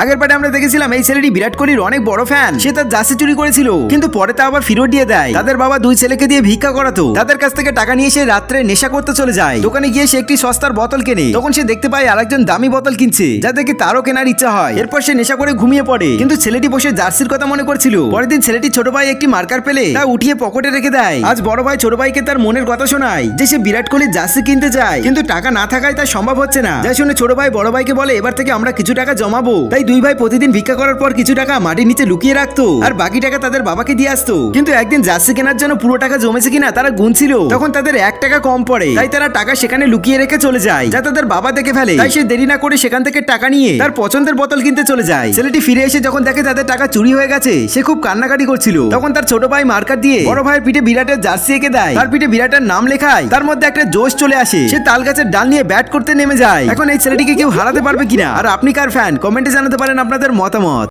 আগের পাটে আমরা দেখেছিলাম এই ছেলেটি বিরাট কোহলির অনেক বড় ফ্যান সে তার জার্সি চুরি করেছিল। কিন্তু পরে তা আবার ফেরত দিয়ে দেয়। তাদের বাবা দুই ছেলেকে দিয়ে ভিক্ষা করাতো। তাদের কাছ থেকে টাকা নিয়ে সে রাত্রে নেশা করতে চলে যায়। দোকানে গিয়ে সে একটি সস্তার বোতল কেনে। তখন সে দেখতে পায় আরেকজন দামি বোতল কিনছে, যা দেখে তারও কেনার ইচ্ছা হয়। এরপর সে নেশা করে ঘুমিয়ে পড়ে। কিন্তু ছেলেটি বসে জার্সির কথা মনে করছিল। পরের দিন ছেলেটি ছোট ভাই একটি মার্কার পেলে তা উঠিয়ে পকেটে রেখে দেয়। আজ বড় ভাই ছোট ভাইকে তার মনের কথা শোনায় যে সে বিরাট কোহলির জার্সি কিনতে চায় কিন্তু টাকা না থাকায় তা সম্ভব হচ্ছে না। যাই শুনে ছোট ভাই বড় ভাইকে বলে, এবার থেকে আমরা কিছু টাকা জমাবো। তাই দুই ভাই প্রতিদিন ভিক্ষা করার পর কিছু টাকা মাটির নিচে লুকিয়ে রাখতো। আর বাকি টাকা তাদের বাবাকে দিয়ে আসতো। কিন্তু একদিন জার্সি কেনার জন্য পুরো টাকা জমেছে কিনা তারা গুনছিল। তখন তাদের এক টাকা কম পড়ে। তাই তারা টাকা সেখানে লুকিয়ে রেখে চলে যায়। যা তাদের বাবা দেখে ফেলে। তাই সে দেরি না করে সেখান থেকে টাকা নিয়ে তার পছন্দের বোতল কিনতে চলে যায়। ছেলেটি ফিরে এসে যখন দেখে তাদের টাকা চুরি হয়ে গেছে, সে খুব কান্নাকাটি করছিল। তখন তার ছোট ভাই মার্কার দিয়ে বড় ভাইয়ের পিঠে বিরাটের জার্সি এঁকে দেয়। তার পিঠে বিরাটের নাম লেখায়, তার মধ্যে একটা জোশ চলে আসে। সে তাল গাছের ডাল নিয়ে ব্যাট করতে নেমে যায়। এখন এই ছেলেটিকে কেউ হারাতে পারবে কিনা? আর আপনি কার ফ্যান? কমেন্টে জানাতে পারেন আপনাদের মতামত।